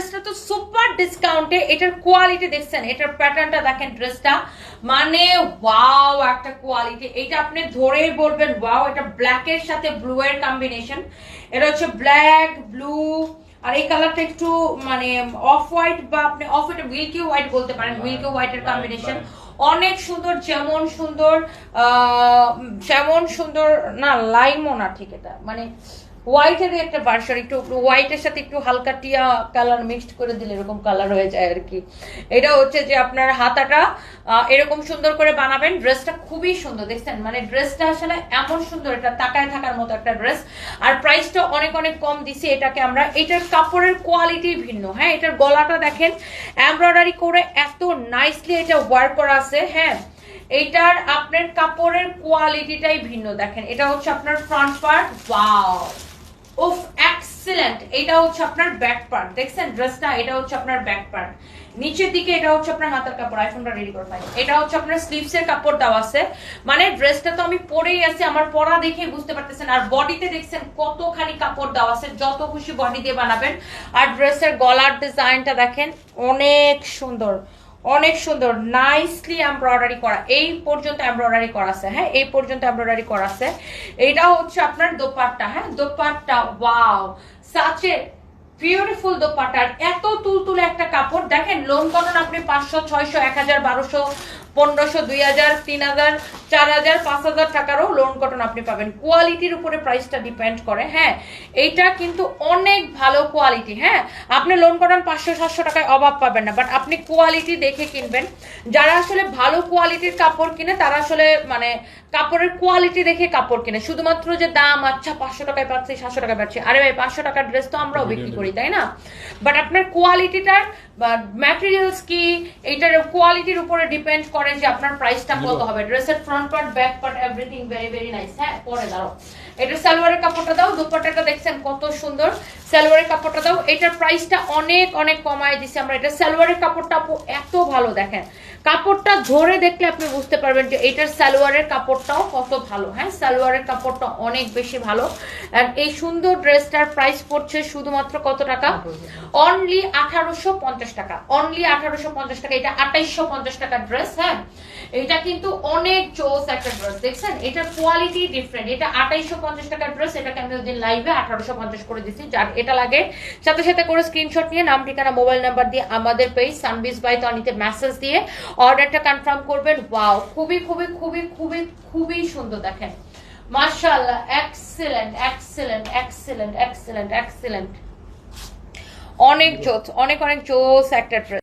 ড্রেসটা তো সুপার ডিসকাউন্টে এটার কোয়ালিটি দেখছেন এটার প্যাটার্নটা দেখেন ড্রেসটা। মানে ওয়াও একটা কোয়ালিটি এটা আপনি ধরেই বলবেন ওয়াও এটা ব্ল্যাকের সাথে ব্লু এর কম্বিনেশন এটা হচ্ছে ব্ল্যাক ব্লু আর এই কালারটা একটু মানে অফ হোয়াইট বা আপনি অফ এটা মিল্কি হোয়াইট বলতে পারেন মিল্কি হোয়াইটের কম্বিনেশন অনেক সুন্দর যেমন সুন্দর আহ, যেমন সুন্দর না লাইমও না ঠিক এটা। মানে হোয়াইটের একটা ভার্সন একটু হোয়াইটের সাথে একটু হালকা টিয়া কালার মিক্সড করে দিলে এরকম কালার হয়ে যায় আর কি এটা হচ্ছে যে আপনার হাতাটা এরকম সুন্দর করে বানাবেন। ড্রেসটা খুবই সুন্দর, দেখছেন? মানে ড্রেসটা আসলে এমন সুন্দর, এটা তাকায় থাকার মতো একটা ড্রেস আর প্রাইসটা অনেক অনেক কম দিছি, এটাকে আমরা, এটার কাপড়ের কোয়ালিটি ভিন্ন হ্যাঁ? এটার গলাটা দেখেন এমব্রয়ডারি করে এত নাইসলি এটা ওয়ার্ক করা আছে হ্যাঁ? এইটার আপনার কাপড়ের কোয়ালিটিটাই ভিন্ন, দেখেন? এটা হচ্ছে আপনার ফ্রন্ট পার্ট উফ এক্সিলেন্ট এটা হচ্ছে আপনার ব্যাক পার্ট দেখছেন ড্রেসটা এটা হচ্ছে আপনার ব্যাক পার্ট নিচের দিকে এটা হচ্ছে আপনার হাতের কাপড় আইফোনটা রেডি করে পাই এটা হচ্ছে আপনার স্লিভস এর কাপড় দেওয়া আছে। মানে ড্রেসটা তো আমি পরেই আছি, আমার পরা দেখে বুঝতে পারতেছেন। আর বডিতে দেখছেন কতখানি কাপড় দেওয়া আছে, যত খুশি বডি দিয়ে বানাবেন। আর ড্রেসের গলার ডিজাইনটা দেখেন, অনেক সুন্দর অনেক সুন্দর। নাইসলি এমব্রয়ডারি করা, এই পর্যন্ত এমব্রয়ডারি করা আছে হ্যাঁ? এই পর্যন্ত এমব্রয়ডারি করা আছে। এটা হচ্ছে আপনার দোপাট্টা হ্যাঁ? দোপাট্টা ওয়াও সাচে বিউটিফুল দোপাট্টার এত তুলতুলে একটা কাপড়। দেখেন লোন করেন আপনি পাঁচশো, ছয়শো, এক হাজার, বারোশো পনেরোশো দুই হাজার তিন হাজার চার হাজার পাঁচ হাজার টাকারও লোন কটন আপনি পাবেন। কোয়ালিটির উপরে প্রাইসটা ডিপেন্ড করে হ্যাঁ? এইটা কিন্তু অনেক ভালো কোয়ালিটি হ্যাঁ? আপনি লোন কটন পাঁচশো সাতশো টাকায় অভাব পাবেন না বাট আপনি কোয়ালিটি দেখে কিনবেন। যারা আসলে ভালো কোয়ালিটির কাপড় কিনে তারা আসলে মানে কাপড়ের কোয়ালিটি দেখে কাপড় কিনে। শুধুমাত্র যে দাম আচ্ছা পাঁচশো টাকায় পাচ্ছি সাতশো টাকায় পাচ্ছি। আরে ভাই পাঁচশো টাকার ড্রেস তো আমরাও বিক্রি করি তাই না? বাট আপনার কোয়ালিটিটার বা ম্যাটেরিয়ালস কি এইটার কোয়ালিটির উপরে ডিপেন্ড করে যে আপনার প্রাইসটা কত হবে। ড্রেসের front part back part everything very very nice হ্যাঁ পরে দাঁড়াও। এটা সালোয়ারের কাপড়টা দাও দুপাট্টাটা দেখছেন কত সুন্দর সালোয়ারের কাপড়টা দাও। এটার প্রাইসটা অনেক অনেক কমায় দিছি আমরা। এটা সালোয়ারের কাপড়টা এত ভালো দেখেন। কাপড়টা ধরে দেখলে আপনি বুঝতে পারবেন যে এটার সালোয়ারের কাপড়টাও কত ভালো। হ্যাঁ সালোয়ারের কাপড়টা অনেক বেশি ভালো। আর এই সুন্দর ড্রেসটার প্রাইস পড়ছে শুধুমাত্র কত টাকা? অনলি আঠারোশো পঞ্চাশ টাকা। অনলি আঠারোশো পঞ্চাশ টাকা। এটা আঠাইশশো পঞ্চাশ টাকার ড্রেস হ্যাঁ? এটা কিন্তু অনেক চোস একটা ড্রেস। দেখছেন? এটার কোয়ালিটি ডিফারেন্ট এটা আঠাইশশো পঞ্চাশ টাকার ড্রেস। এটাকে আমি ওই দিন লাইভে আঠারোশো পঞ্চাশ করে দিচ্ছি যার এটা লাগে। সাথে সাথে করে স্ক্রিনশট নিয়ে নাম, ঠিকানা মোবাইল নাম্বার দিয়ে আমাদের পেজ সানবিস বাই তনিতে মেসেজ দিয়ে অর্ডারটা কনফার্ম করবেন। ওয়াও খুবই খুবই খুবই খুবই খুবই সুন্দর দেখেন। মাশাআল্লাহ excellent excellent excellent excellent excellent অনেক জোস, অনেক অনেক জোস একটা